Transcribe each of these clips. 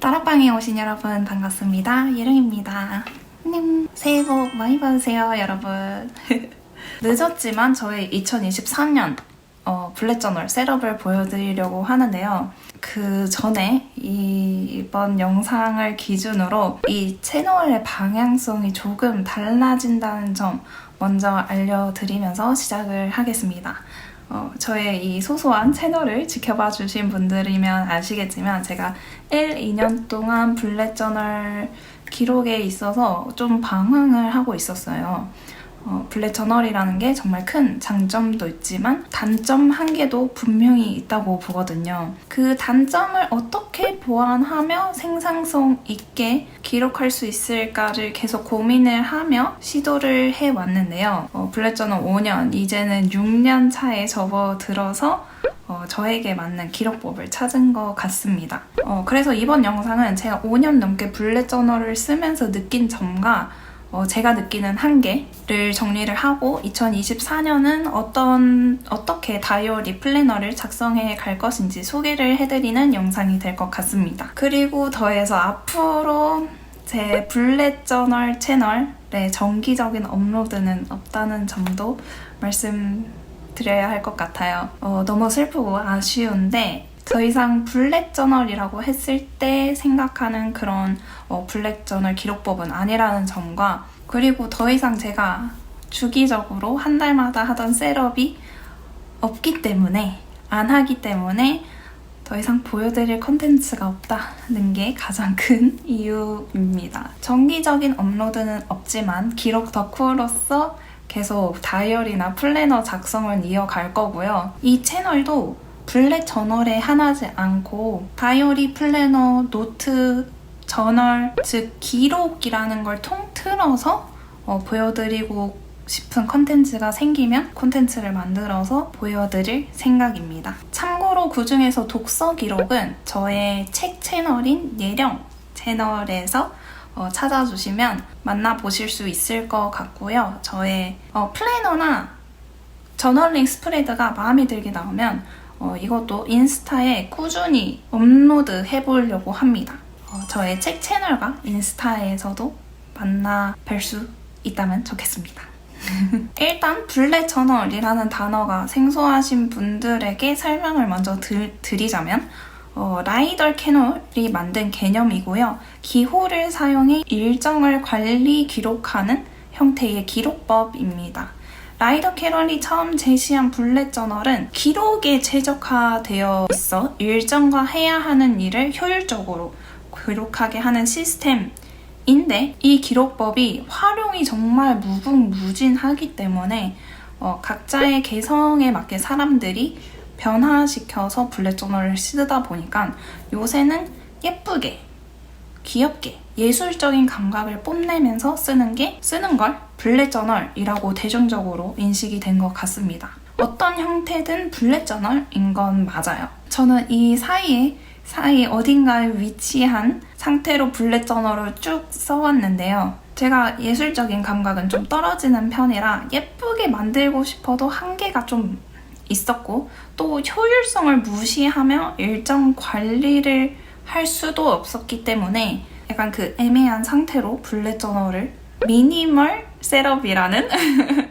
따라방에 오신 여러분 반갑습니다. 예령입니다. 님 새해 복 많이 받으세요, 여러분. 늦었지만 저희 2023년 어, 블랙저널 셋업을 보여드리려고 하는데요. 그 전에 이, 이번 영상을 기준으로 이 채널의 방향성이 조금 달라진다는 점 먼저 알려드리면서 시작을 하겠습니다. 어, 저의 이 소소한 채널을 지켜봐 주신 분들이면 아시겠지만 제가 1, 2년 동안 블랙저널 기록에 있어서 좀 방황을 하고 있었어요. 어, 블랙 저널이라는 게 정말 큰 장점도 있지만 단점 한 개도 분명히 있다고 보거든요. 그 단점을 어떻게 보완하며 생산성 있게 기록할 수 있을까를 계속 고민을 하며 시도를 해왔는데요. 어, 블랙 저널 5년, 이제는 6년 차에 접어들어서 어, 저에게 맞는 기록법을 찾은 것 같습니다. 어, 그래서 이번 영상은 제가 5년 넘게 블랙 저널을 쓰면서 느낀 점과 어, 제가 느끼는 한계를 정리를 하고 2024년은 어떤 어떻게 다이어리 플래너를 작성해 갈 것인지 소개를 해드리는 영상이 될 것 같습니다. 그리고 더해서 앞으로 제 블랙 저널 채널에 정기적인 업로드는 없다는 점도 말씀드려야 할 것 같아요. 어, 너무 슬프고 아쉬운데 더 이상 블랙 저널이라고 했을 때 생각하는 그런 어, 블랙 저널 기록법은 아니라는 점과 그리고 더 이상 제가 주기적으로 한 달마다 하던 셋업이 없기 때문에 안 하기 때문에 더 이상 보여드릴 컨텐츠가 없다는 게 가장 큰 이유입니다. 정기적인 업로드는 없지만 기록 덕후로서 계속 다이어리나 플래너 작성을 이어갈 거고요. 이 채널도 블랙 저널에 하나지 않고 다이어리, 플래너, 노트, 저널, 즉 기록이라는 걸 통틀어서 어, 보여드리고 싶은 컨텐츠가 생기면 컨텐츠를 만들어서 보여드릴 생각입니다. 참고로 그 중에서 독서 기록은 저의 책 채널인 예령 채널에서 어, 찾아주시면 만나보실 수 있을 것 같고요. 저의 어, 플래너나 저널링 스프레드가 마음에 들게 나오면 어, 이것도 인스타에 꾸준히 업로드 해보려고 합니다. 어, 저의 책 채널과 인스타에서도 만나 뵐 수 있다면 좋겠습니다. 일단 블랙 저널이라는 단어가 생소하신 분들에게 설명을 먼저 드, 드리자면 어, 라이덜 캐널이 만든 개념이고요. 기호를 사용해 일정을 관리 기록하는 형태의 기록법입니다. 라이더 캐럴이 처음 제시한 블랙 저널은 기록에 최적화되어 있어 일정과 해야 하는 일을 효율적으로 기록하게 하는 시스템 인데 이 기록법이 활용이 정말 무궁무진하기 때문에 어, 각자의 개성에 맞게 사람들이 변화시켜서 블랙 저널을 쓰다 보니까 요새는 예쁘게 귀엽게 예술적인 감각을 뽐내면서 쓰는 게 쓰는 걸 블랙 저널이라고 대중적으로 인식이 된 것 같습니다. 어떤 형태든 블랙 저널인 건 맞아요. 저는 이 사이에 사이 어딘가에 위치한 상태로 블랙 저널을 쭉 써왔는데요. 제가 예술적인 감각은 좀 떨어지는 편이라 예쁘게 만들고 싶어도 한계가 좀 있었고 또 효율성을 무시하며 일정 관리를 할 수도 없었기 때문에 약간 그 애매한 상태로 블랙 저널을 미니멀 셋업이라는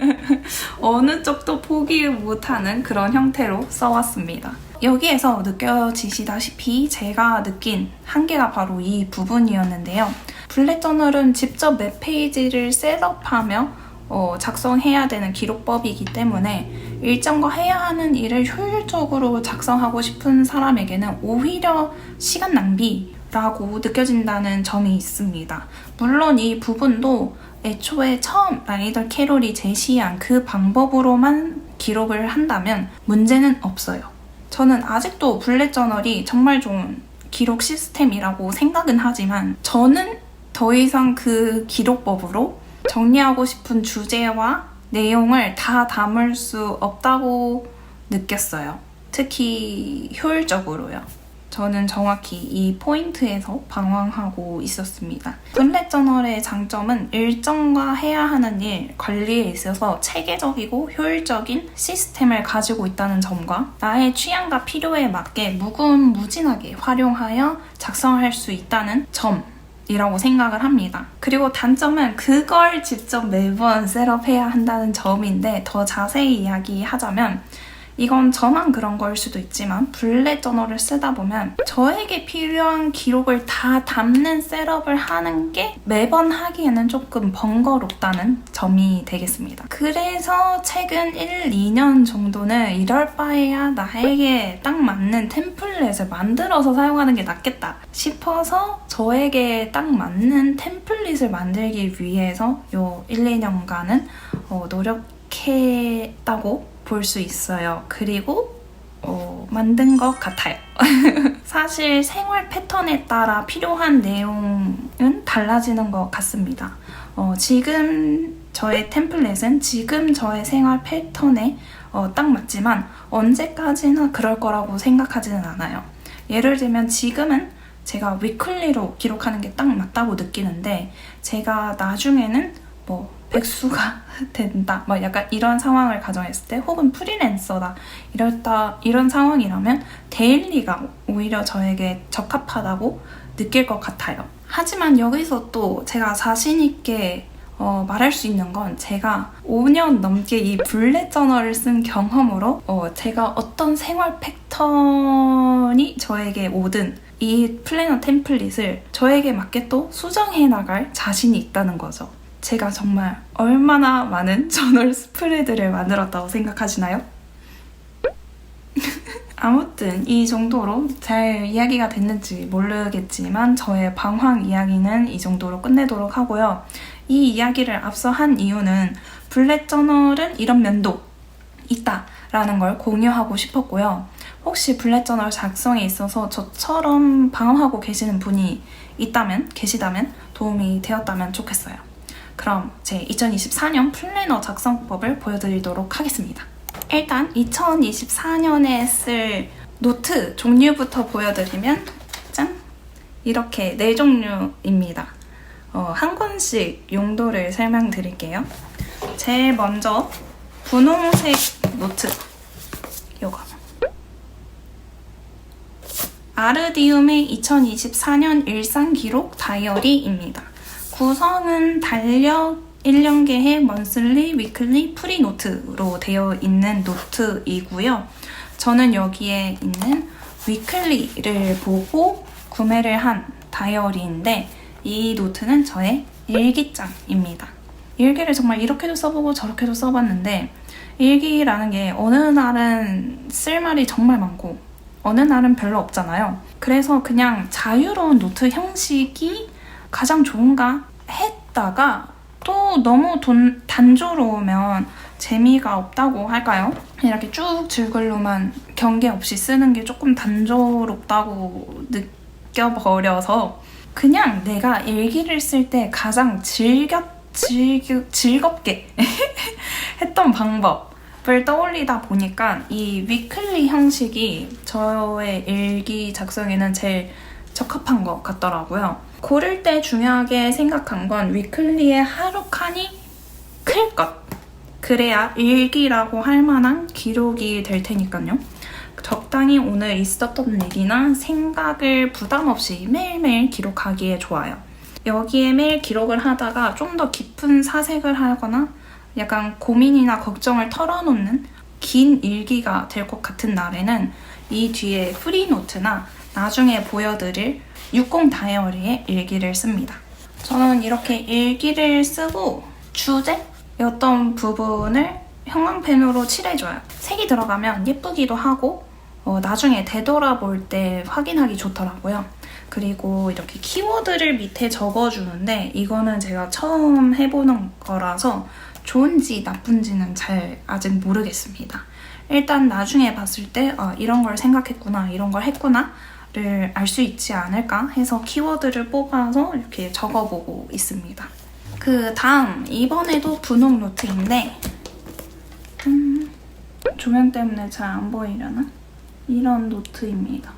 어느 쪽도 포기 못하는 그런 형태로 써왔습니다. 여기에서 느껴지시다시피 제가 느낀 한계가 바로 이 부분이었는데요. 블랙 저널은 직접 웹 페이지를 셋업하며 어, 작성해야 되는 기록법이기 때문에 일정과 해야 하는 일을 효율적으로 작성하고 싶은 사람에게는 오히려 시간 낭비라고 느껴진다는 점이 있습니다. 물론 이 부분도 애초에 처음 라이더 캐롤이 제시한 그 방법으로만 기록을 한다면 문제는 없어요. 저는 아직도 블랙 저널이 정말 좋은 기록 시스템이라고 생각은 하지만 저는 더 이상 그 기록법으로 정리하고 싶은 주제와 내용을 다 담을 수 없다고 느꼈어요. 특히 효율적으로요. 저는 정확히 이 포인트에서 방황하고 있었습니다. 블랙 저널의 장점은 일정과 해야 하는 일, 관리에 있어서 체계적이고 효율적인 시스템을 가지고 있다는 점과 나의 취향과 필요에 맞게 무궁무진하게 활용하여 작성할 수 있다는 점. 이라고 생각을 합니다. 그리고 단점은 그걸 직접 매번 셋업해야 한다는 점인데 더 자세히 이야기하자면 이건 저만 그런 걸 수도 있지만 블랙 저널을 쓰다 보면 저에게 필요한 기록을 다 담는 셋업을 하는 게 매번 하기에는 조금 번거롭다는 점이 되겠습니다. 그래서 최근 1, 2년 정도는 이럴 바에야 나에게 딱 맞는 템플릿을 만들어서 사용하는 게 낫겠다 싶어서 저에게 딱 맞는 템플릿을 만들기 위해서 요 1, 2년간은 어, 노력했다고 볼 수 있어요. 그리고 어, 만든 것 같아요. 사실 생활 패턴에 따라 필요한 내용은 달라지는 것 같습니다. 어, 지금 저의 템플릿은 지금 저의 생활 패턴에 어, 딱 맞지만 언제까지나 그럴 거라고 생각하지는 않아요. 예를 들면 지금은 제가 위클리로 기록하는 게 딱 맞다고 느끼는데 제가 나중에는 뭐 백수가 된다 막 약간 이런 상황을 가정했을 때 혹은 프리랜서다 이렇다 이런 상황이라면 데일리가 오히려 저에게 적합하다고 느낄 것 같아요. 하지만 여기서 또 제가 자신 있게 어, 말할 수 있는 건 제가 5년 넘게 이 블랙 저널을 쓴 경험으로 어, 제가 어떤 생활 패턴이 저에게 오든 이 플래너 템플릿을 저에게 맞게 또 수정해 나갈 자신이 있다는 거죠. 제가 정말 얼마나 많은 저널 스프레드를 만들었다고 생각하시나요? 아무튼 이 정도로 잘 이야기가 됐는지 모르겠지만 저의 방황 이야기는 이 정도로 끝내도록 하고요. 이 이야기를 앞서 한 이유는 블랙 저널은 이런 면도 있다 라는 걸 공유하고 싶었고요. 혹시 블랙 저널 작성에 있어서 저처럼 방황하고 계시는 분이 있다면 계시다면 도움이 되었다면 좋겠어요. 그럼 제 2024년 플래너 작성법을 보여드리도록 하겠습니다. 일단 2024년에 쓸 노트 종류부터 보여드리면 짠! 이렇게 네 종류입니다. 어, 한 권씩 용도를 설명드릴게요. 제일 먼저 분홍색 노트 요거 아르디움의 2024년 일상 기록 다이어리입니다. 구성은 달력, 1년 계획, 먼슬리, 위클리, 프리 노트로 되어 있는 노트이고요. 저는 여기에 있는 위클리를 보고 구매를 한 다이어리인데 이 노트는 저의 일기장입니다. 일기를 정말 이렇게도 써보고 저렇게도 써봤는데 일기라는 게 어느 날은 쓸 말이 정말 많고 어느 날은 별로 없잖아요. 그래서 그냥 자유로운 노트 형식이 가장 좋은가 했다가 또 너무 돈, 단조로우면 재미가 없다고 할까요? 이렇게 쭉 줄글로만 경계 없이 쓰는 게 조금 단조롭다고 느껴버려서 그냥 내가 일기를 쓸 때 가장 즐겨, 즐겨, 즐겁게 했던 방법을 떠올리다 보니까 이 위클리 형식이 저의 일기 작성에는 제일 적합한 것 같더라고요. 고를 때 중요하게 생각한 건 위클리의 하루 칸이 클 것. 그래야 일기라고 할 만한 기록이 될 테니까요. 적당히 오늘 있었던 얘기나 생각을 부담 없이 매일매일 기록하기에 좋아요. 여기에 매일 기록을 하다가 좀 더 깊은 사색을 하거나 약간 고민이나 걱정을 털어놓는 긴 일기가 될 것 같은 날에는 이 뒤에 프리노트나 나중에 보여드릴 60 다이어리에 일기를 씁니다. 저는 이렇게 일기를 쓰고 주제였던 부분을 형광펜으로 칠해줘요. 색이 들어가면 예쁘기도 하고 어, 나중에 되돌아볼 때 확인하기 좋더라고요. 그리고 이렇게 키워드를 밑에 적어주는데 이거는 제가 처음 해보는 거라서 좋은지 나쁜지는 잘 아직 모르겠습니다. 일단 나중에 봤을 때 어, 이런 걸 생각했구나, 이런 걸 했구나 를 알 수 있지 않을까 해서 키워드를 뽑아서 이렇게 적어보고 있습니다. 그 다음 이번에도 분홍 노트인데 음, 조명 때문에 잘 안 보이려나? 이런 노트입니다.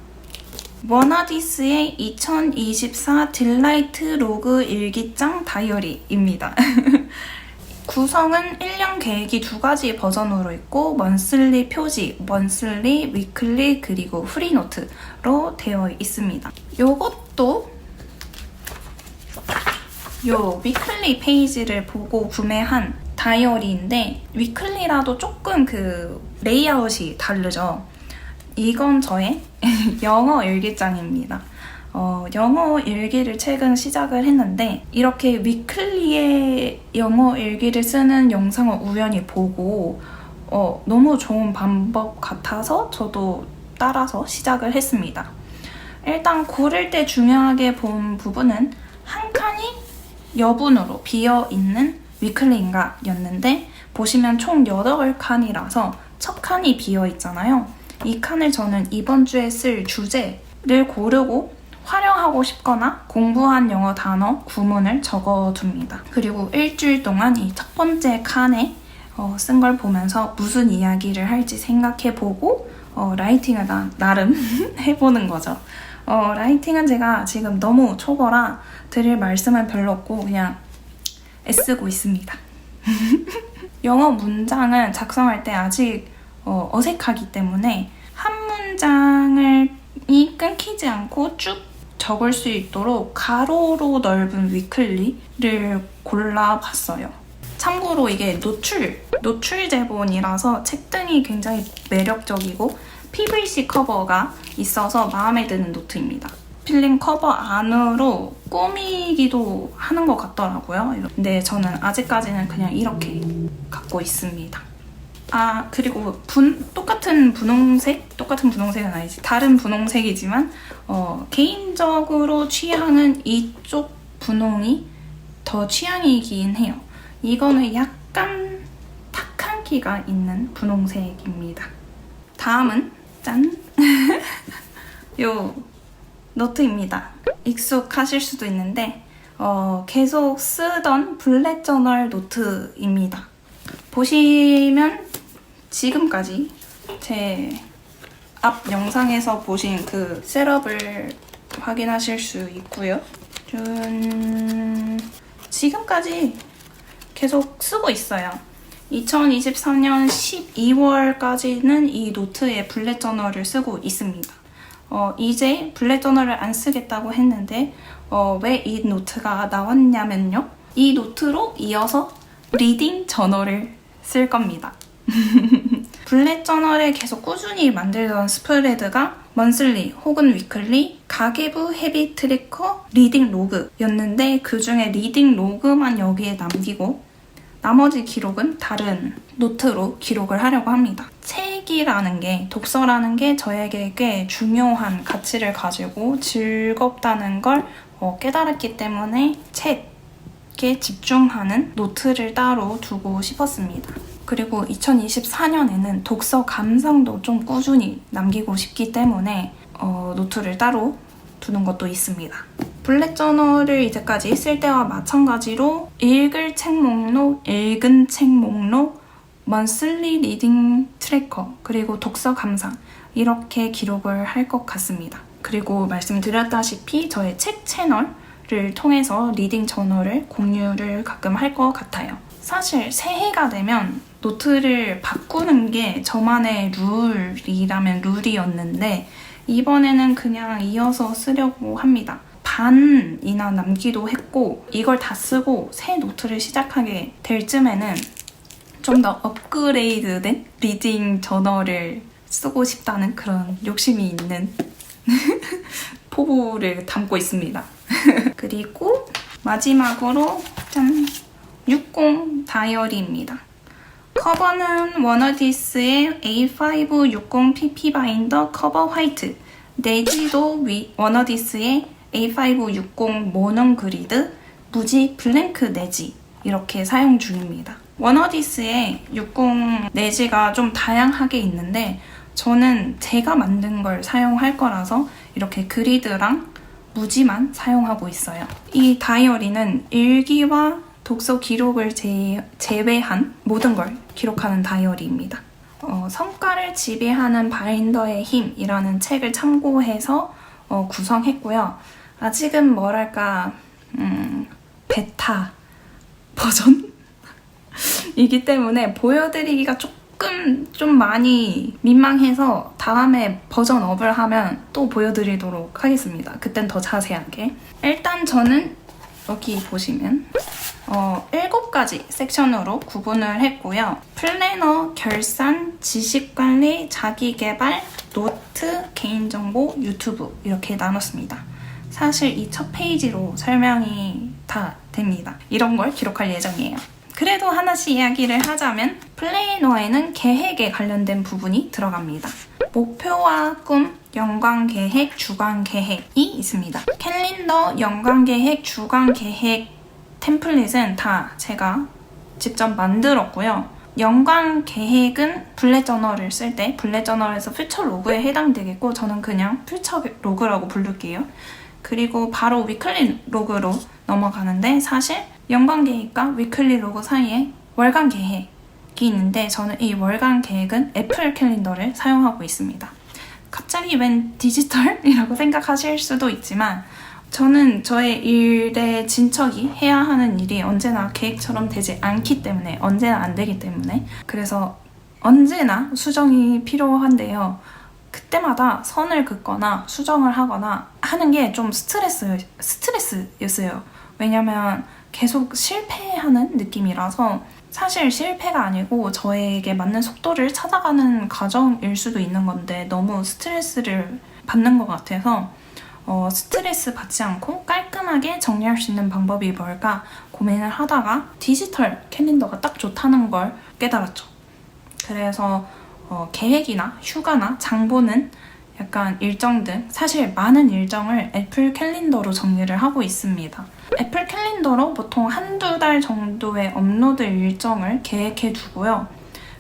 워나디스의 2024 딜라이트 로그 일기장 다이어리입니다. 구성은 1년 계획이 두 가지 버전으로 있고 먼슬리 표지, 먼슬리, 위클리 그리고 프리노트로 되어 있습니다. 요것도 요 위클리 페이지를 보고 구매한 다이어리인데 위클리라도 조금 그 레이아웃이 다르죠. 이건 저의 영어 일기장입니다. 어, 영어 일기를 최근 시작을 했는데 이렇게 위클리의 영어 일기를 쓰는 영상을 우연히 보고 어, 너무 좋은 방법 같아서 저도 따라서 시작을 했습니다. 일단 고를 때 중요하게 본 부분은 한 칸이 여분으로 비어 있는 위클리인가 였는데 보시면 총 8칸이라서 첫 칸이 비어 있잖아요. 이 칸을 저는 이번 주에 쓸 주제를 고르고 활용하고 싶거나 공부한 영어 단어, 구문을 적어둡니다. 그리고 일주일 동안 이 첫 번째 칸에 어, 쓴걸 보면서 무슨 이야기를 할지 생각해보고 어, 라이팅을 나, 나름 해보는 거죠. 어, 라이팅은 제가 지금 너무 초보라 드릴 말씀은 별로 없고 그냥 애쓰고 있습니다. 영어 문장은 작성할 때 아직 어, 어색하기 때문에 한 문장을 이 끊기지 않고 쭉 적을 수 있도록 가로로 넓은 위클리를 골라봤어요. 참고로 이게 노출, 노출 제본이라서 책등이 굉장히 매력적이고 PVC 커버가 있어서 마음에 드는 노트입니다. 필링 커버 안으로 꾸미기도 하는 것 같더라고요. 근데 저는 아직까지는 그냥 이렇게 갖고 있습니다. 아 그리고 분 똑같은 분홍색 똑같은 분홍색은 아니지 다른 분홍색이지만 어, 개인적으로 취향은 이쪽 분홍이 더 취향이긴 해요. 이거는 약간 탁한 기가 있는 분홍색입니다. 다음은 짠! 요 노트입니다. 익숙하실 수도 있는데 어, 계속 쓰던 블랙 저널 노트입니다. 보시면 지금까지 제 앞 영상에서 보신 그 셋업을 확인하실 수 있고요. 짠. 지금까지 계속 쓰고 있어요. 2023년 12월까지는 이 노트에 블랙 저널을 쓰고 있습니다. 어, 이제 블랙 저널을 안 쓰겠다고 했는데 어, 왜 이 노트가 나왔냐면요. 이 노트로 이어서 리딩 저널을 쓸 겁니다. 블랙 저널에 계속 꾸준히 만들던 스프레드가 먼슬리 혹은 위클리 가계부 헤비 트래커 리딩 로그였는데 그 중에 리딩 로그만 여기에 남기고 나머지 기록은 다른 노트로 기록을 하려고 합니다. 책이라는 게, 독서라는 게 저에게 꽤 중요한 가치를 가지고 즐겁다는 걸 어, 깨달았기 때문에 책에 집중하는 노트를 따로 두고 싶었습니다. 그리고 2024년에는 독서 감상도 좀 꾸준히 남기고 싶기 때문에 어, 노트를 따로 두는 것도 있습니다. 블랙 저널을 이제까지 쓸 때와 마찬가지로 읽을 책 목록, 읽은 책 목록, 먼슬리 리딩 트래커, 그리고 독서 감상 이렇게 기록을 할 것 같습니다. 그리고 말씀드렸다시피 저의 책 채널을 통해서 리딩 저널을 공유를 가끔 할 것 같아요. 사실 새해가 되면 노트를 바꾸는 게 저만의 룰이라면 룰이었는데 이번에는 그냥 이어서 쓰려고 합니다. 반이나 남기도 했고 이걸 다 쓰고 새 노트를 시작하게 될 쯤에는 좀 더 업그레이드된 리딩 저널을 쓰고 싶다는 그런 욕심이 있는 포부를 담고 있습니다. 그리고 마지막으로 짠! 60 다이어리입니다. 커버는 워너디스의 A560 PP 바인더 커버 화이트 내지도 위, 워너디스의 A560 모넌 그리드 무지 블랭크 내지 이렇게 사용 중입니다. 워너디스의 60 내지가 좀 다양하게 있는데 저는 제가 만든 걸 사용할 거라서 이렇게 그리드랑 무지만 사용하고 있어요. 이 다이어리는 일기와 독서 기록을 제, 제외한 모든 걸 기록하는 다이어리입니다. 어, 성과를 지배하는 바인더의 힘이라는 책을 참고해서 어, 구성했고요. 아직은 뭐랄까 음, 베타 버전 이기 때문에 보여드리기가 조금 좀 많이 민망해서 다음에 버전 업을 하면 또 보여드리도록 하겠습니다. 그땐 더 자세하게. 일단 저는 여기 보시면 어, 7가지 섹션으로 구분을 했고요. 플래너, 결산, 지식관리, 자기개발, 노트, 개인정보, 유튜브 이렇게 나눴습니다. 사실 이 첫 페이지로 설명이 다 됩니다. 이런 걸 기록할 예정이에요. 그래도 하나씩 이야기를 하자면 플래너에는 계획에 관련된 부분이 들어갑니다. 목표와 꿈, 연관 계획, 주간 계획이 있습니다. 캘린더, 연관 계획, 주간 계획 템플릿은 다 제가 직접 만들었고요. 연관 계획은 블랙 저널을 쓸 때 블랙 저널에서 퓨처 로그에 해당되겠고 저는 그냥 퓨처 로그라고 부를게요. 그리고 바로 위클리 로그로 넘어가는데 사실 연관 계획과 위클리 로그 사이에 월간 계획이 있는데 저는 이 월간 계획은 애플 캘린더를 사용하고 있습니다. 갑자기 웬 디지털이라고 생각하실 수도 있지만 저는 저의 일에 진척이 해야 하는 일이 언제나 계획처럼 되지 않기 때문에 언제나 안 되기 때문에 그래서 언제나 수정이 필요한데요. 그때마다 선을 긋거나 수정을 하거나 하는 게 좀 스트레스, 스트레스였어요. 왜냐면 계속 실패하는 느낌이라서 사실 실패가 아니고 저에게 맞는 속도를 찾아가는 과정일 수도 있는 건데 너무 스트레스를 받는 것 같아서 어, 스트레스 받지 않고 깔끔하게 정리할 수 있는 방법이 뭘까 고민을 하다가 디지털 캘린더가 딱 좋다는 걸 깨달았죠. 그래서 어, 계획이나 휴가나 장보는 약간 일정 등 사실 많은 일정을 애플 캘린더로 정리를 하고 있습니다. 애플 캘린더로 보통 한두 달 정도의 업로드 일정을 계획해 두고요.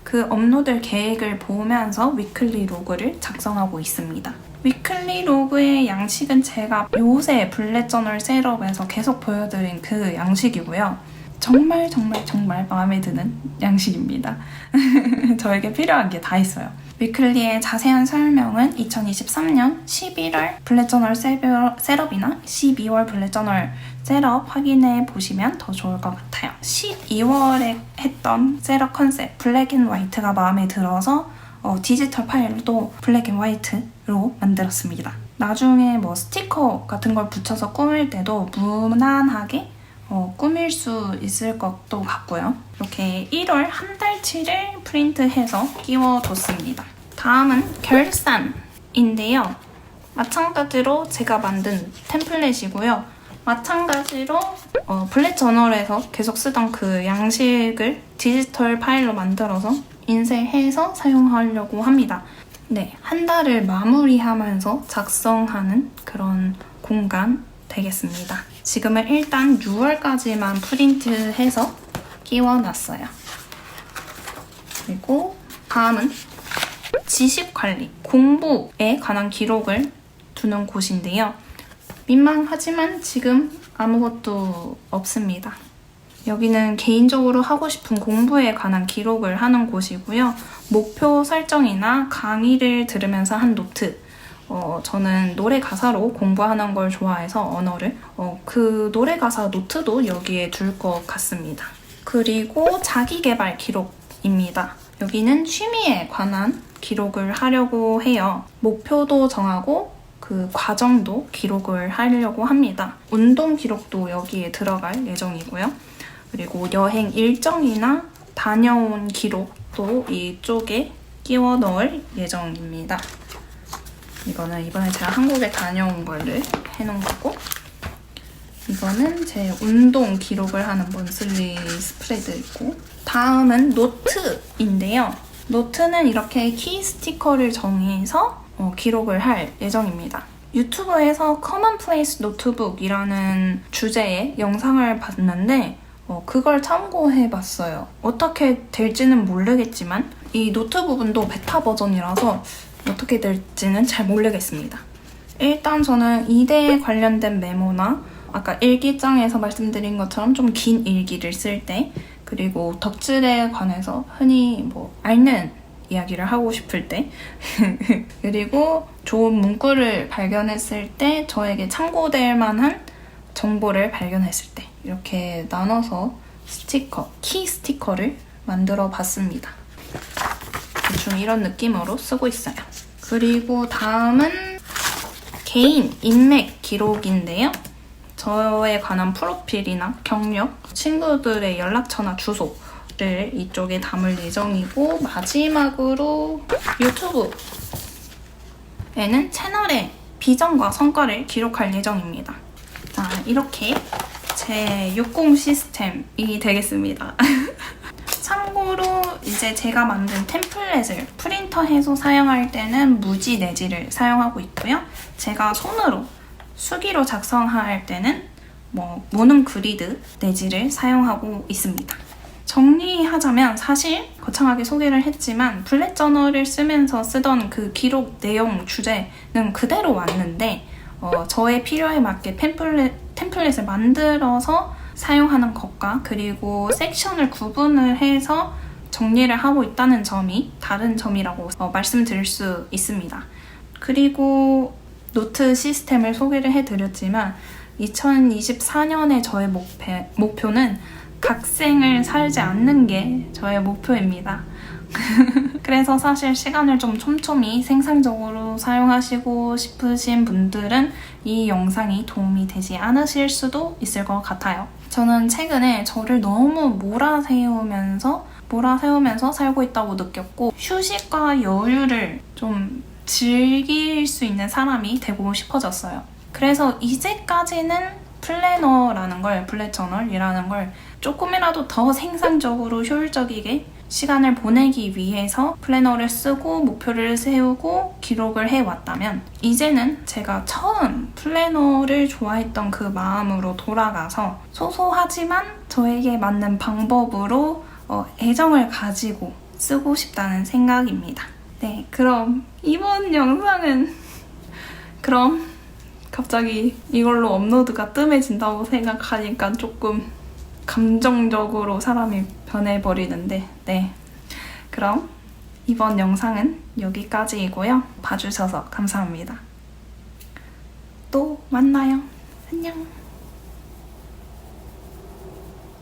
그 업로드 계획을 보면서 위클리 로그를 작성하고 있습니다. 위클리 로그의 양식은 제가 요새 블랙 저널 셋업에서 계속 보여드린 그 양식이고요. 정말 정말 정말 마음에 드는 양식입니다. 저에게 필요한 게 다 있어요. 위클리의 자세한 설명은 2023년 11월 블랙 저널 셋업이나 12월 블랙 저널 셋업 확인해 보시면 더 좋을 것 같아요. 12월에 했던 셋업 컨셉 블랙 앤 화이트가 마음에 들어서 어, 디지털 파일도 블랙 앤 화이트로 만들었습니다. 나중에 뭐 스티커 같은 걸 붙여서 꾸밀 때도 무난하게 어, 꾸밀 수 있을 것도 같고요. 이렇게 1월 한 달 치를 프린트해서 끼워뒀습니다. 다음은 결산인데요. 마찬가지로 제가 만든 템플릿이고요. 마찬가지로 어, 블랙 저널에서 계속 쓰던 그 양식을 디지털 파일로 만들어서 인쇄해서 사용하려고 합니다. 네, 한 달을 마무리하면서 작성하는 그런 공간 되겠습니다. 지금은 일단 6월까지만 프린트해서 끼워놨어요. 그리고 다음은 지식 관리, 공부에 관한 기록을 두는 곳인데요. 민망하지만 지금 아무것도 없습니다. 여기는 개인적으로 하고 싶은 공부에 관한 기록을 하는 곳이고요. 목표 설정이나 강의를 들으면서 한 노트. 어, 저는 노래 가사로 공부하는 걸 좋아해서 언어를. 어, 그 노래 가사 노트도 여기에 둘 것 같습니다. 그리고 자기개발 기록 입니다. 여기는 취미에 관한 기록을 하려고 해요. 목표도 정하고 그 과정도 기록을 하려고 합니다. 운동 기록도 여기에 들어갈 예정이고요. 그리고 여행 일정이나 다녀온 기록도 이쪽에 끼워 넣을 예정입니다. 이거는 이번에 제가 한국에 다녀온 거를 해놓은 거고 이거는 제 운동 기록을 하는 먼슬리 스프레드 있고 다음은 노트인데요. 노트는 이렇게 키 스티커를 정해서 어, 기록을 할 예정입니다. 유튜브에서 커먼플레이스 노트북이라는 주제의 영상을 봤는데 어, 그걸 참고해봤어요. 어떻게 될지는 모르겠지만 이 노트 부분도 베타 버전이라서 어떻게 될지는 잘 모르겠습니다. 일단 저는 이대에 관련된 메모나 아까 일기장에서 말씀드린 것처럼 좀 긴 일기를 쓸 때 그리고 덕질에 관해서 흔히 뭐 앓는 이야기를 하고 싶을 때 그리고 좋은 문구를 발견했을 때 저에게 참고될 만한 정보를 발견했을 때 이렇게 나눠서 스티커, 키 스티커를 만들어 봤습니다. 대충 이런 느낌으로 쓰고 있어요. 그리고 다음은 개인 인맥 기록인데요. 저에 관한 프로필이나 경력, 친구들의 연락처나 주소 를 이쪽에 담을 예정이고 마지막으로 유튜브에는 채널의 비전과 성과를 기록할 예정입니다. 자, 이렇게 제 60 시스템이 되겠습니다. 참고로 이제 제가 만든 템플릿을 프린터해서 사용할 때는 무지 내지를 사용하고 있고요. 제가 손으로 수기로 작성할 때는 뭐 모눈 그리드 내지를 사용하고 있습니다. 정리하자면 사실 거창하게 소개를 했지만 블랙 저널을 쓰면서 쓰던 그 기록 내용 주제는 그대로 왔는데 어, 저의 필요에 맞게 템플릿, 템플릿을 만들어서 사용하는 것과 그리고 섹션을 구분을 해서 정리를 하고 있다는 점이 다른 점이라고 어, 말씀드릴 수 있습니다. 그리고 노트 시스템을 소개를 해드렸지만 2024년에 저의 목표, 목표는 각생을 살지 않는 게 저의 목표입니다. 그래서 사실 시간을 좀 촘촘히 생산적으로 사용하시고 싶으신 분들은 이 영상이 도움이 되지 않으실 수도 있을 것 같아요. 저는 최근에 저를 너무 몰아세우면서 몰아세우면서 살고 있다고 느꼈고 휴식과 여유를 좀 즐길 수 있는 사람이 되고 싶어졌어요. 그래서 이제까지는 플래너라는 걸, 블랙 저널이라는 걸 조금이라도 더 생산적으로 효율적이게 시간을 보내기 위해서 플래너를 쓰고 목표를 세우고 기록을 해왔다면 이제는 제가 처음 플래너를 좋아했던 그 마음으로 돌아가서 소소하지만 저에게 맞는 방법으로 어, 애정을 가지고 쓰고 싶다는 생각입니다. 네, 그럼 이번 영상은 그럼 갑자기 이걸로 업로드가 뜸해진다고 생각하니까 조금 감정적으로 사람이 변해버리는데, 네. 그럼 이번 영상은 여기까지이고요. 봐주셔서 감사합니다. 또 만나요. 안녕.